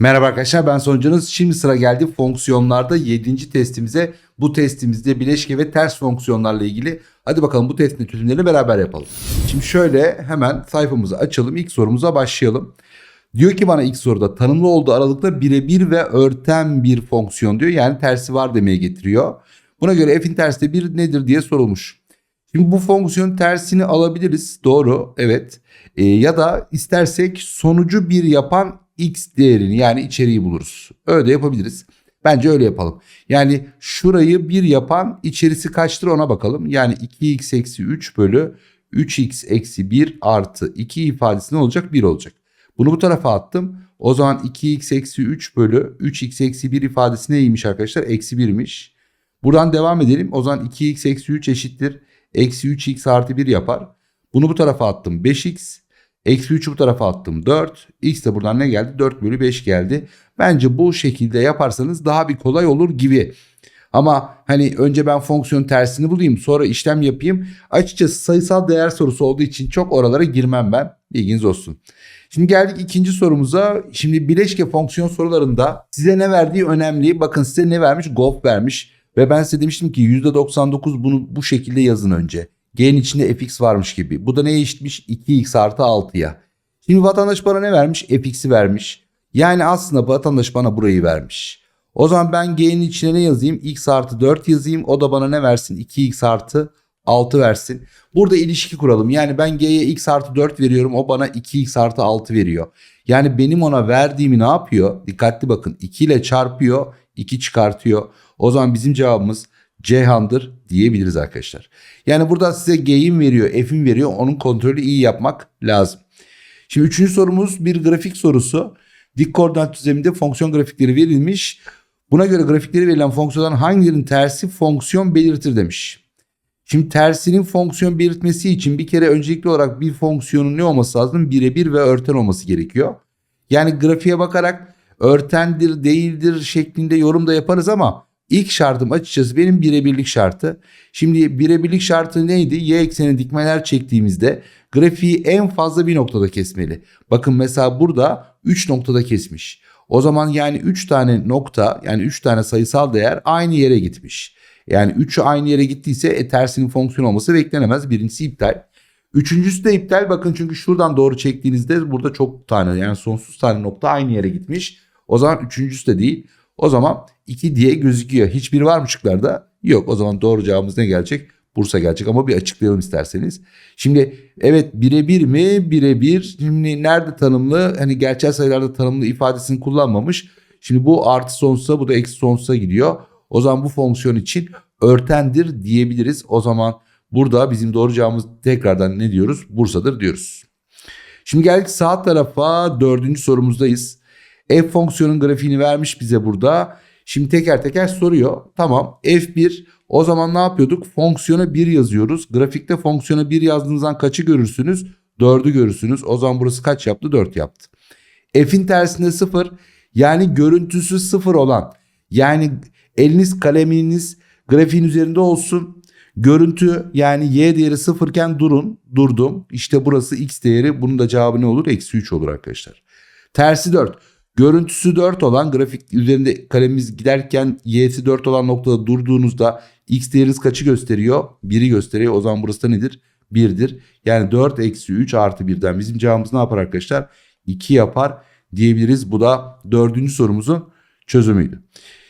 Merhaba arkadaşlar ben sonucunuz. Şimdi sıra geldi fonksiyonlarda 7. testimize. Bu testimizde bileşke ve ters fonksiyonlarla ilgili. Hadi bakalım bu testin çözümlerini beraber yapalım. Şimdi şöyle hemen sayfamızı açalım. İlk sorumuza başlayalım. Diyor ki bana ilk soruda tanımlı olduğu aralıkta birebir ve örten bir fonksiyon diyor. Yani tersi var demeye getiriyor. Buna göre f'in tersi de bir nedir diye sorulmuş. Şimdi bu fonksiyonun tersini alabiliriz. Doğru. Evet. Ee, ya da istersek sonucu bir yapan x değerini yani içeriği buluruz. Öyle de yapabiliriz. Bence öyle yapalım. Yani şurayı bir yapan içerisi kaçtır ona bakalım. Yani 2x eksi 3 bölü 3x eksi 1 artı 2 ifadesi ne olacak? 1 olacak. Bunu bu tarafa attım. O zaman 2x eksi 3 bölü 3x eksi 1 ifadesi neymiş arkadaşlar? Eksi 1'miş. Buradan devam edelim. O zaman 2x eksi 3 eşittir. Eksi 3x artı 1 yapar. Bunu bu tarafa attım 5x. Eksi 3'ü bu tarafa attım 4. X de buradan ne geldi? 4 bölü 5 geldi. Bence bu şekilde yaparsanız daha bir kolay olur gibi. Ama hani önce ben fonksiyon tersini bulayım sonra işlem yapayım. Açıkçası sayısal değer sorusu olduğu için çok oralara girmem ben. Bilginiz olsun. Şimdi geldik ikinci sorumuza. Şimdi bileşke fonksiyon sorularında size ne verdiği önemli. Bakın size ne vermiş? Golf vermiş. Ve ben size demiştim ki %99 bunu bu şekilde yazın önce. G'nin içinde fx varmış gibi. Bu da neye eşitmiş? 2x artı 6'ya. Şimdi vatandaş bana ne vermiş? fx'i vermiş. Yani aslında vatandaş bana burayı vermiş. O zaman ben G'nin içine ne yazayım? x artı 4 yazayım. O da bana ne versin? 2x artı 6 versin. Burada ilişki kuralım. Yani ben G'ye x artı 4 veriyorum. O bana 2x artı 6 veriyor. Yani benim ona verdiğimi ne yapıyor? Dikkatli bakın. 2 ile çarpıyor. 2 çıkartıyor. O zaman bizim cevabımız Ceyhan'dır diyebiliriz arkadaşlar. Yani burada size G'in veriyor, F'in veriyor. Onun kontrolü iyi yapmak lazım. Şimdi üçüncü sorumuz bir grafik sorusu. Dik koordinat düzleminde fonksiyon grafikleri verilmiş. Buna göre grafikleri verilen fonksiyonların hangilerinin tersi fonksiyon belirtir demiş. Şimdi tersinin fonksiyon belirtmesi için bir kere öncelikli olarak bir fonksiyonun ne olması lazım? Birebir ve örten olması gerekiyor. Yani grafiğe bakarak örtendir değildir şeklinde yorum da yaparız ama ilk şartım açıkçası benim birebirlik şartı. Şimdi birebirlik şartı neydi? Y ekseni dikmeler çektiğimizde grafiği en fazla bir noktada kesmeli. Bakın mesela burada 3 noktada kesmiş. O zaman yani 3 tane nokta yani 3 tane sayısal değer aynı yere gitmiş. Yani 3'ü aynı yere gittiyse e, tersinin fonksiyon olması beklenemez. Birincisi iptal. Üçüncüsü de iptal bakın çünkü şuradan doğru çektiğinizde burada çok tane yani sonsuz tane nokta aynı yere gitmiş. O zaman üçüncüsü de değil. O zaman 2 diye gözüküyor. Hiçbir var mı şıklarda? Yok. O zaman doğru cevabımız ne gelecek? Bursa gelecek ama bir açıklayalım isterseniz. Şimdi evet birebir mi? Birebir. Şimdi nerede tanımlı? Hani gerçel sayılarda tanımlı ifadesini kullanmamış. Şimdi bu artı sonsuza bu da eksi sonsuza gidiyor. O zaman bu fonksiyon için örtendir diyebiliriz. O zaman burada bizim doğru cevabımız tekrardan ne diyoruz? Bursa'dır diyoruz. Şimdi geldik sağ tarafa dördüncü sorumuzdayız. F fonksiyonun grafiğini vermiş bize burada. Şimdi teker teker soruyor. Tamam F1 o zaman ne yapıyorduk? Fonksiyona 1 yazıyoruz. Grafikte fonksiyona 1 yazdığınızdan kaçı görürsünüz? 4'ü görürsünüz. O zaman burası kaç yaptı? 4 yaptı. F'in tersinde 0 yani görüntüsü 0 olan yani eliniz kaleminiz grafiğin üzerinde olsun. Görüntü yani y değeri 0 iken durun. Durdum. İşte burası x değeri. Bunun da cevabı ne olur? Eksi 3 olur arkadaşlar. Tersi 4. Görüntüsü 4 olan grafik üzerinde kalemimiz giderken y'si 4 olan noktada durduğunuzda x değeriniz kaçı gösteriyor? 1'i gösteriyor. O zaman burası da nedir? 1'dir. Yani 4 eksi 3 artı 1'den bizim cevabımız ne yapar arkadaşlar? 2 yapar diyebiliriz. Bu da dördüncü sorumuzun çözümüydü.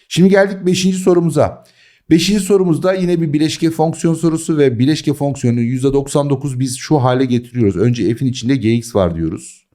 Şimdi geldik beşinci sorumuza. Beşinci sorumuzda yine bir bileşke fonksiyon sorusu ve bileşke fonksiyonu %99 biz şu hale getiriyoruz. Önce f'in içinde gx var diyoruz.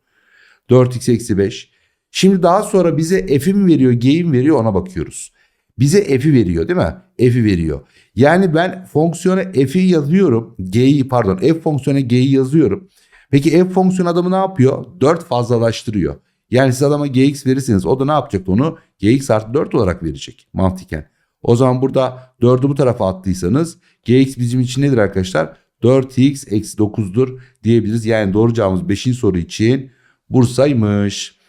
4x eksi 5. Şimdi daha sonra bize f'i mi veriyor, g'yi mi veriyor ona bakıyoruz. Bize f'i veriyor değil mi? F'i veriyor. Yani ben fonksiyona f'i yazıyorum. G'yi pardon f fonksiyona g'yi yazıyorum. Peki f fonksiyon adamı ne yapıyor? 4 fazlalaştırıyor. Yani siz adama gx verirseniz o da ne yapacak onu? gx artı 4 olarak verecek mantıken. O zaman burada 4'ü bu tarafa attıysanız gx bizim için nedir arkadaşlar? 4x eksi 9'dur diyebiliriz. Yani doğru cevabımız 5. soru için Bursa'ymış.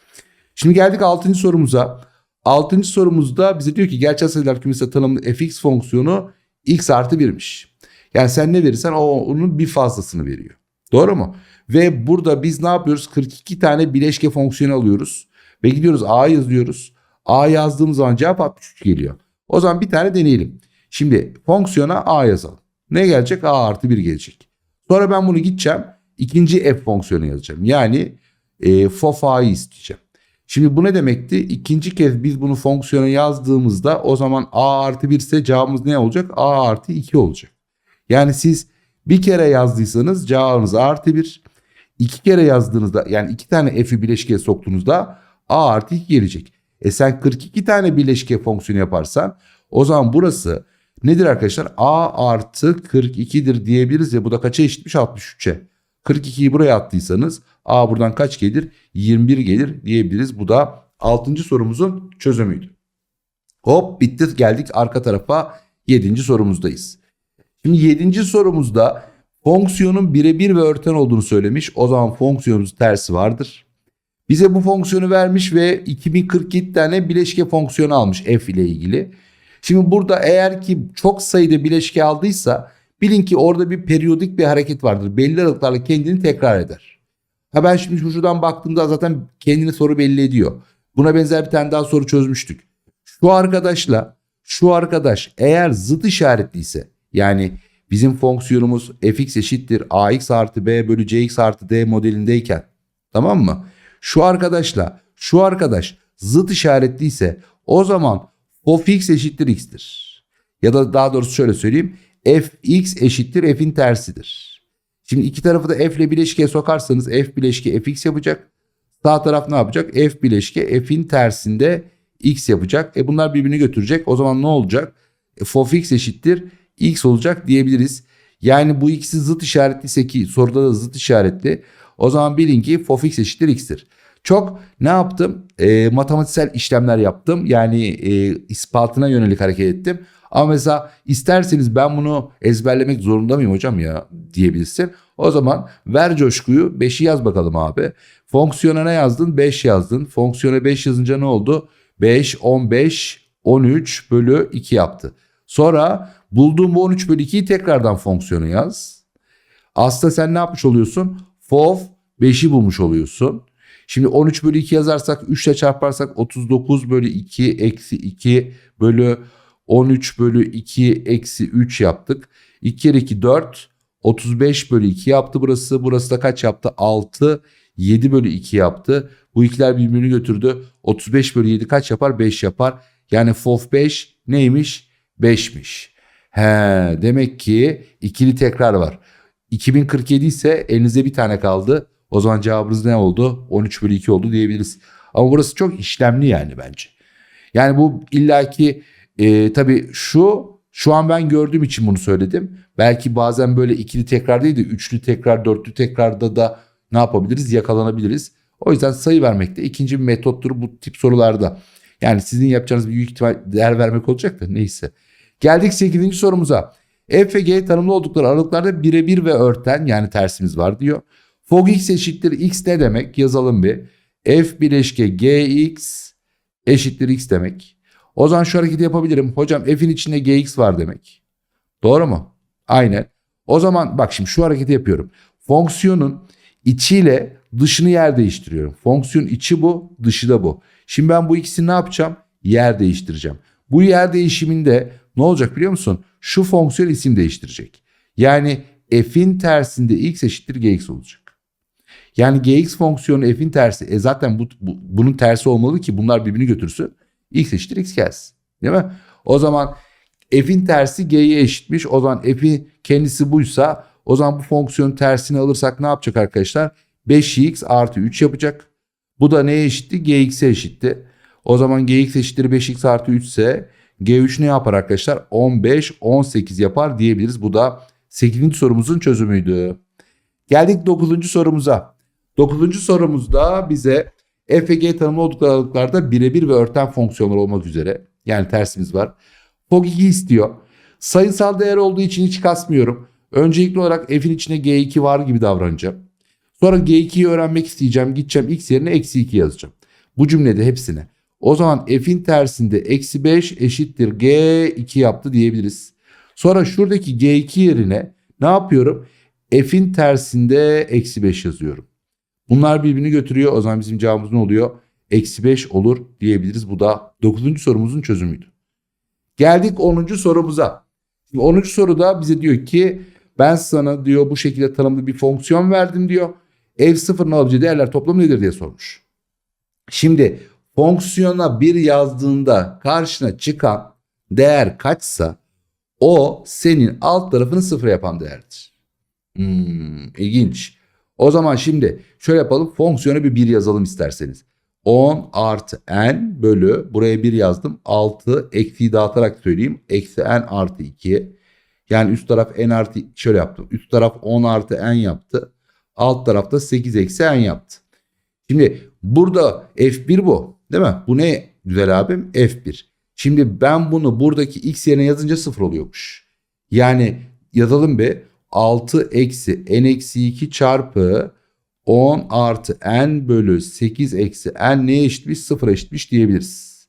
Şimdi geldik 6. sorumuza. 6. sorumuzda bize diyor ki gerçel sayılar kümesi tanımlı fx fonksiyonu x artı 1'miş. Yani sen ne verirsen o onun bir fazlasını veriyor. Doğru mu? Ve burada biz ne yapıyoruz? 42 tane bileşke fonksiyonu alıyoruz. Ve gidiyoruz A yazıyoruz. A yazdığımız zaman cevap 63 geliyor. O zaman bir tane deneyelim. Şimdi fonksiyona A yazalım. Ne gelecek? A artı 1 gelecek. Sonra ben bunu gideceğim. ikinci f fonksiyonu yazacağım. Yani e, fof A'yı isteyeceğim. Şimdi bu ne demekti? İkinci kez biz bunu fonksiyona yazdığımızda o zaman A artı 1 ise cevabımız ne olacak? A artı 2 olacak. Yani siz bir kere yazdıysanız cevabınız A artı 1. İki kere yazdığınızda yani iki tane f'i bileşkeye soktuğunuzda A artı 2 gelecek. E sen 42 tane bileşke fonksiyonu yaparsan o zaman burası nedir arkadaşlar? A artı 42'dir diyebiliriz ya bu da kaça eşitmiş 63'e. 42'yi buraya attıysanız A buradan kaç gelir? 21 gelir diyebiliriz. Bu da 6. sorumuzun çözümüydü. Hop bitti geldik arka tarafa 7. sorumuzdayız. Şimdi 7. sorumuzda fonksiyonun birebir ve örten olduğunu söylemiş. O zaman fonksiyonumuz tersi vardır. Bize bu fonksiyonu vermiş ve 2047 tane bileşke fonksiyonu almış f ile ilgili. Şimdi burada eğer ki çok sayıda bileşke aldıysa bilin ki orada bir periyodik bir hareket vardır. Belli aralıklarla kendini tekrar eder. Ha ben şimdi şuradan baktığımda zaten kendini soru belli ediyor. Buna benzer bir tane daha soru çözmüştük. Şu arkadaşla şu arkadaş eğer zıt işaretliyse yani bizim fonksiyonumuz fx eşittir ax artı b bölü cx artı d modelindeyken tamam mı? Şu arkadaşla şu arkadaş zıt işaretliyse o zaman fx eşittir x'tir. Ya da daha doğrusu şöyle söyleyeyim fx eşittir f'in tersidir. Şimdi iki tarafı da f ile bileşkeye sokarsanız f bileşke fx yapacak. Sağ taraf ne yapacak? F bileşke f'in tersinde x yapacak. E bunlar birbirini götürecek. O zaman ne olacak? E, f x eşittir x olacak diyebiliriz. Yani bu ikisi zıt işaretliyse ki soruda da zıt işaretli. O zaman bilin ki f x eşittir x'tir. Çok ne yaptım? E, matematiksel işlemler yaptım. Yani e, ispatına yönelik hareket ettim. Ama mesela isterseniz ben bunu ezberlemek zorunda mıyım hocam ya diyebilirsin. O zaman ver coşkuyu 5'i yaz bakalım abi. Fonksiyona ne yazdın? 5 yazdın. Fonksiyona 5 yazınca ne oldu? 5, 15, 13 bölü 2 yaptı. Sonra bulduğum bu 13 bölü 2'yi tekrardan fonksiyonu yaz. Aslında sen ne yapmış oluyorsun? FOF 5'i bulmuş oluyorsun. Şimdi 13 bölü 2 yazarsak 3 ile çarparsak 39 bölü 2 eksi 2 bölü 13 bölü 2 eksi 3 yaptık. 2 kere 2 4 35 bölü 2 yaptı burası. Burası da kaç yaptı? 6 7 bölü 2 yaptı. Bu ikiler birbirini götürdü. 35 bölü 7 kaç yapar? 5 yapar. Yani FOF 5 neymiş? 5'miş. He, demek ki ikili tekrar var. 2047 ise elinizde bir tane kaldı. O zaman cevabınız ne oldu? 13 bölü 2 oldu diyebiliriz. Ama burası çok işlemli yani bence. Yani bu illaki e, tabii şu şu an ben gördüğüm için bunu söyledim. Belki bazen böyle ikili tekrar değil de üçlü tekrar, dörtlü tekrarda da ne yapabiliriz? Yakalanabiliriz. O yüzden sayı vermek de ikinci bir metottur bu tip sorularda. Yani sizin yapacağınız büyük ihtimal değer vermek olacak da neyse. Geldik 8. sorumuza. F ve G tanımlı oldukları aralıklarda birebir ve örten yani tersimiz var diyor. Fog x eşittir x ne demek? Yazalım bir. F bileşke gx eşittir x demek. O zaman şu hareketi yapabilirim. Hocam f'in içinde gx var demek. Doğru mu? Aynen. O zaman bak şimdi şu hareketi yapıyorum. Fonksiyonun içiyle dışını yer değiştiriyorum. Fonksiyon içi bu, dışı da bu. Şimdi ben bu ikisini ne yapacağım? Yer değiştireceğim. Bu yer değişiminde ne olacak biliyor musun? Şu fonksiyon isim değiştirecek. Yani f'in tersinde x eşittir gx olacak. Yani gx fonksiyonu f'in tersi. E zaten bu, bu, bunun tersi olmalı ki bunlar birbirini götürsün. x eşittir x gelsin. Değil mi? O zaman f'in tersi g'ye eşitmiş. O zaman f'in kendisi buysa o zaman bu fonksiyonun tersini alırsak ne yapacak arkadaşlar? 5x artı 3 yapacak. Bu da neye eşitti? gx'e eşitti. O zaman gx eşittir 5x artı 3 ise g3 ne yapar arkadaşlar? 15, 18 yapar diyebiliriz. Bu da 8. sorumuzun çözümüydü. Geldik 9. sorumuza. 9. sorumuzda bize f ve g tanımlı oldukları aralıklarda birebir ve örten fonksiyonlar olmak üzere yani tersimiz var. Fog 2 istiyor. Sayısal değer olduğu için hiç kasmıyorum. Öncelikli olarak f'in içine g2 var gibi davranacağım. Sonra g2'yi öğrenmek isteyeceğim. Gideceğim x yerine eksi 2 yazacağım. Bu cümlede hepsine. O zaman f'in tersinde eksi 5 eşittir g2 yaptı diyebiliriz. Sonra şuradaki g2 yerine ne yapıyorum? F'in tersinde eksi 5 yazıyorum. Bunlar birbirini götürüyor. O zaman bizim cevabımız ne oluyor? eksi 5 olur diyebiliriz. Bu da 9. sorumuzun çözümüydü. Geldik 10. sorumuza. Şimdi 10. soruda bize diyor ki ben sana diyor bu şekilde tanımlı bir fonksiyon verdim diyor. F sıfırın alabileceği değerler toplamı nedir diye sormuş. Şimdi fonksiyona bir yazdığında karşına çıkan değer kaçsa o senin alt tarafını sıfır yapan değerdir. Hmm, ilginç. O zaman şimdi şöyle yapalım. Fonksiyona bir 1 yazalım isterseniz. 10 artı n bölü buraya 1 yazdım. 6 eksiği dağıtarak söyleyeyim. Eksi n artı 2. Yani üst taraf n artı şöyle yaptım. Üst taraf 10 artı n yaptı. Alt tarafta 8 eksi n yaptı. Şimdi burada f1 bu. Değil mi? Bu ne güzel abim? f1. Şimdi ben bunu buradaki x yerine yazınca 0 oluyormuş. Yani yazalım be 6 eksi n eksi 2 çarpı 10 artı n bölü 8 eksi n neye eşitmiş? 0 eşitmiş diyebiliriz.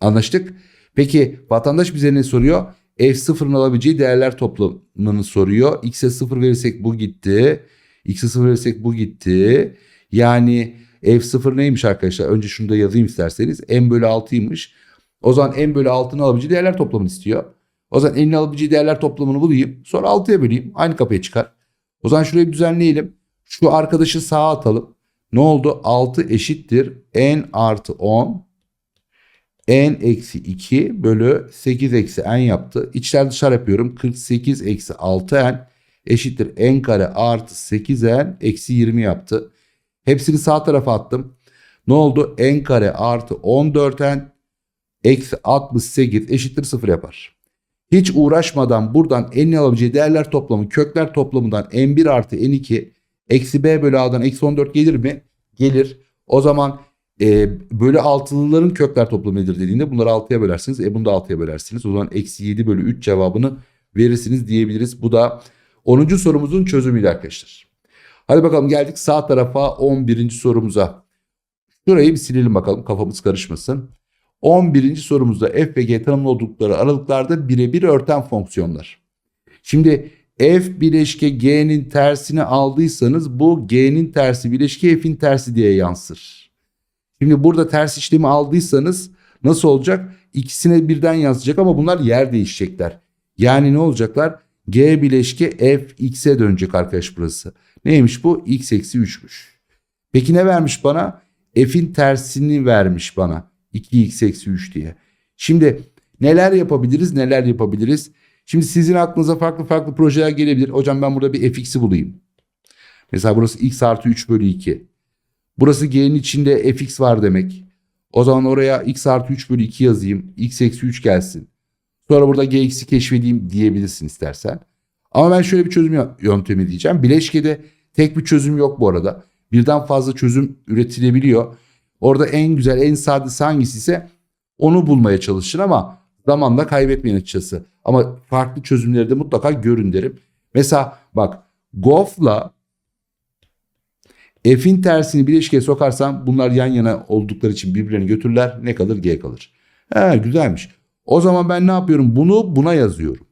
Anlaştık. Peki vatandaş bize ne soruyor? F0'ın alabileceği değerler toplamını soruyor. X'e 0 verirsek bu gitti. X'e 0 verirsek bu gitti. Yani F0 neymiş arkadaşlar? Önce şunu da yazayım isterseniz. n bölü 6'ymış. O zaman n bölü 6'nın alabileceği değerler toplamını istiyor. O zaman n'in alabileceği değerler toplamını bulayım. Sonra 6'ya böleyim. Aynı kapıya çıkar. O zaman şurayı bir düzenleyelim. Şu arkadaşı sağa atalım. Ne oldu? 6 eşittir. n artı 10 n eksi 2 bölü 8 eksi n yaptı. İçler dışarı yapıyorum. 48 eksi 6 n eşittir n kare artı 8 n eksi 20 yaptı. Hepsini sağ tarafa attım. Ne oldu? n kare artı 14 n eksi 68 eşittir 0 yapar. Hiç uğraşmadan buradan n'in alabileceği değerler toplamı kökler toplamından n1 artı n2 eksi b bölü a'dan eksi 14 gelir mi? Gelir. O zaman e, bölü altılıların kökler toplamı nedir dediğinde bunları 6'ya bölersiniz. E bunu da 6'ya bölersiniz. O zaman eksi 7 bölü 3 cevabını verirsiniz diyebiliriz. Bu da 10. sorumuzun çözümüydü arkadaşlar. Hadi bakalım geldik sağ tarafa 11. sorumuza. Şurayı bir silelim bakalım kafamız karışmasın. 11. sorumuzda f ve g tanımlı oldukları aralıklarda birebir örten fonksiyonlar. Şimdi f bileşke g'nin tersini aldıysanız bu g'nin tersi bileşke f'in tersi diye yansır. Şimdi burada ters işlemi aldıysanız nasıl olacak? İkisine birden yansıyacak ama bunlar yer değişecekler. Yani ne olacaklar? G bileşke f x'e dönecek arkadaş burası. Neymiş bu? x eksi 3'müş. Peki ne vermiş bana? F'in tersini vermiş bana. 2x eksi 3 diye. Şimdi neler yapabiliriz neler yapabiliriz? Şimdi sizin aklınıza farklı farklı projeler gelebilir. Hocam ben burada bir fx'i bulayım. Mesela burası x artı 3 bölü 2. Burası g'nin içinde fx var demek. O zaman oraya x artı 3 bölü 2 yazayım. x eksi 3 gelsin. Sonra burada gx'i keşfedeyim diyebilirsin istersen. Ama ben şöyle bir çözüm yöntemi diyeceğim. Bileşkede tek bir çözüm yok bu arada. Birden fazla çözüm üretilebiliyor. Orada en güzel, en sadesi hangisi ise onu bulmaya çalışın ama zamanla kaybetmeyin açıkçası. Ama farklı çözümleri de mutlaka görün derim. Mesela bak Goff'la F'in tersini bileşkeye sokarsam bunlar yan yana oldukları için birbirlerini götürürler. Ne kalır? G kalır. He güzelmiş. O zaman ben ne yapıyorum? Bunu buna yazıyorum.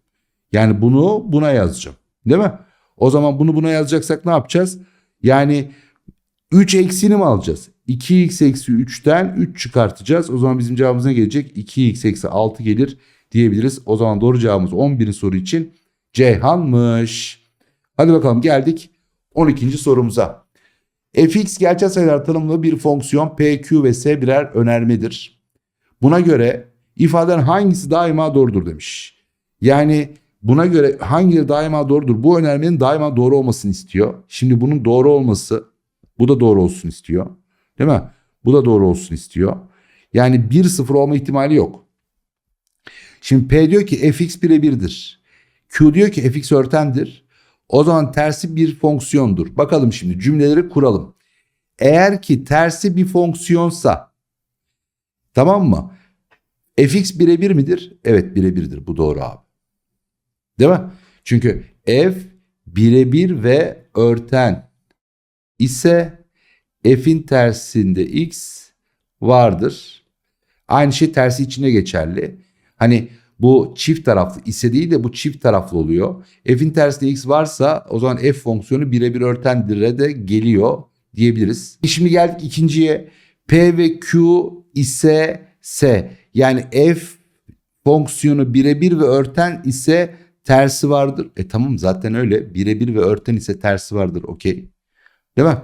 Yani bunu buna yazacağım. Değil mi? O zaman bunu buna yazacaksak ne yapacağız? Yani 3 eksini mi alacağız? 2x eksi 3'ten 3 çıkartacağız. O zaman bizim cevabımız ne gelecek? 2x eksi 6 gelir diyebiliriz. O zaman doğru cevabımız 11. soru için Ceyhan'mış. Hadi bakalım geldik 12. sorumuza. fx gerçel sayılar tanımlı bir fonksiyon p, q ve s birer önermedir. Buna göre ifaden hangisi daima doğrudur demiş. Yani buna göre hangi daima doğrudur? Bu önermenin daima doğru olmasını istiyor. Şimdi bunun doğru olması bu da doğru olsun istiyor. Değil mi? Bu da doğru olsun istiyor. Yani 1-0 olma ihtimali yok. Şimdi P diyor ki fx birebirdir. Q diyor ki fx örtendir. O zaman tersi bir fonksiyondur. Bakalım şimdi cümleleri kuralım. Eğer ki tersi bir fonksiyonsa tamam mı? fx birebir midir? Evet birebirdir. Bu doğru abi. Değil mi? Çünkü f birebir ve örten ise f'in tersinde x vardır. Aynı şey tersi içine geçerli. Hani bu çift taraflı ise değil de bu çift taraflı oluyor. F'in tersinde x varsa o zaman f fonksiyonu birebir örtendir'e de geliyor diyebiliriz. Şimdi geldik ikinciye. P ve Q ise S. Yani F fonksiyonu birebir ve örten ise tersi vardır. E tamam zaten öyle. Birebir ve örten ise tersi vardır. Okey. Değil mi?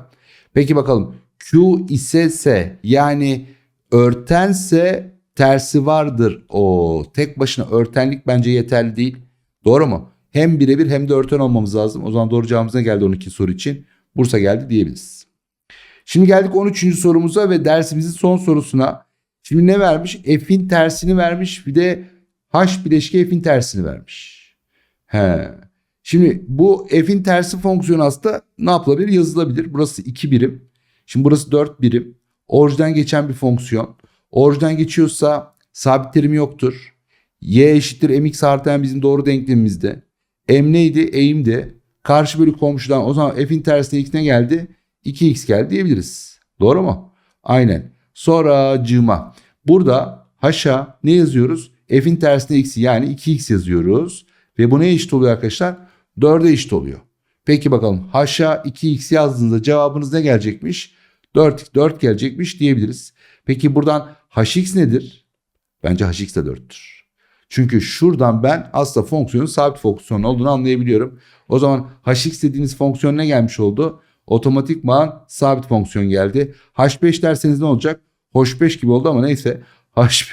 Peki bakalım. Q ise S. Yani örtense tersi vardır. O tek başına örtenlik bence yeterli değil. Doğru mu? Hem birebir hem de örten olmamız lazım. O zaman doğru cevabımız ne geldi 12 soru için? Bursa geldi diyebiliriz. Şimdi geldik 13. sorumuza ve dersimizin son sorusuna. Şimdi ne vermiş? F'in tersini vermiş bir de H bileşke F'in tersini vermiş. He. Şimdi bu F'in tersi fonksiyonu aslında ne yapılabilir? Yazılabilir. Burası 2 birim. Şimdi burası 4 birim. Orijden geçen bir fonksiyon. Orijden geçiyorsa sabit terimi yoktur. Y eşittir mx artı n bizim doğru denklemimizde. M neydi? Eğimdi. Karşı bölü komşudan o zaman f'in tersine x ne geldi? 2x geldi diyebiliriz. Doğru mu? Aynen. Sonra cıma. Burada haşa ne yazıyoruz? F'in tersine x'i yani 2x yazıyoruz. Ve bu ne eşit oluyor arkadaşlar? 4'e eşit oluyor. Peki bakalım haşa 2x yazdığınızda cevabınız ne gelecekmiş? 4, 4 gelecekmiş diyebiliriz. Peki buradan hx nedir? Bence hx de 4'tür. Çünkü şuradan ben aslında fonksiyonun sabit fonksiyon olduğunu anlayabiliyorum. O zaman hx dediğiniz fonksiyon ne gelmiş oldu? Otomatikman sabit fonksiyon geldi. h5 derseniz ne olacak? Hoş 5 gibi oldu ama neyse. H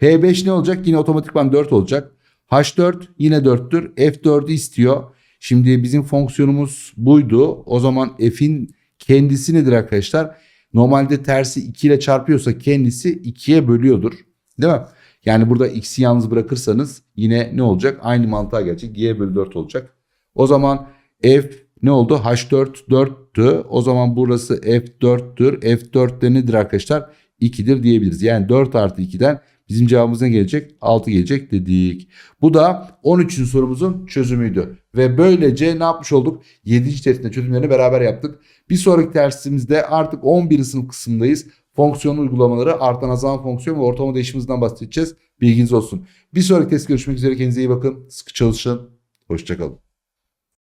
H5 ne olacak? Yine otomatikman 4 olacak. H4 yine 4'tür. F4'ü istiyor. Şimdi bizim fonksiyonumuz buydu. O zaman f'in kendisi nedir arkadaşlar? Normalde tersi 2 ile çarpıyorsa kendisi 2'ye bölüyordur. Değil mi? Yani burada x'i yalnız bırakırsanız yine ne olacak? Aynı mantığa gelecek. y bölü 4 olacak. O zaman f ne oldu? h4 4'tü. O zaman burası f4'tür. f4 de nedir arkadaşlar? 2'dir diyebiliriz. Yani 4 artı 2'den bizim cevabımız ne gelecek? 6 gelecek dedik. Bu da 13. sorumuzun çözümüydü. Ve böylece ne yapmış olduk? 7. testin çözümlerini beraber yaptık. Bir sonraki dersimizde artık 11. sınıf kısmındayız. Fonksiyon uygulamaları, artan azalan fonksiyon ve ortalama değişimimizden bahsedeceğiz. Bilginiz olsun. Bir sonraki test görüşmek üzere. Kendinize iyi bakın. Sıkı çalışın. Hoşçakalın.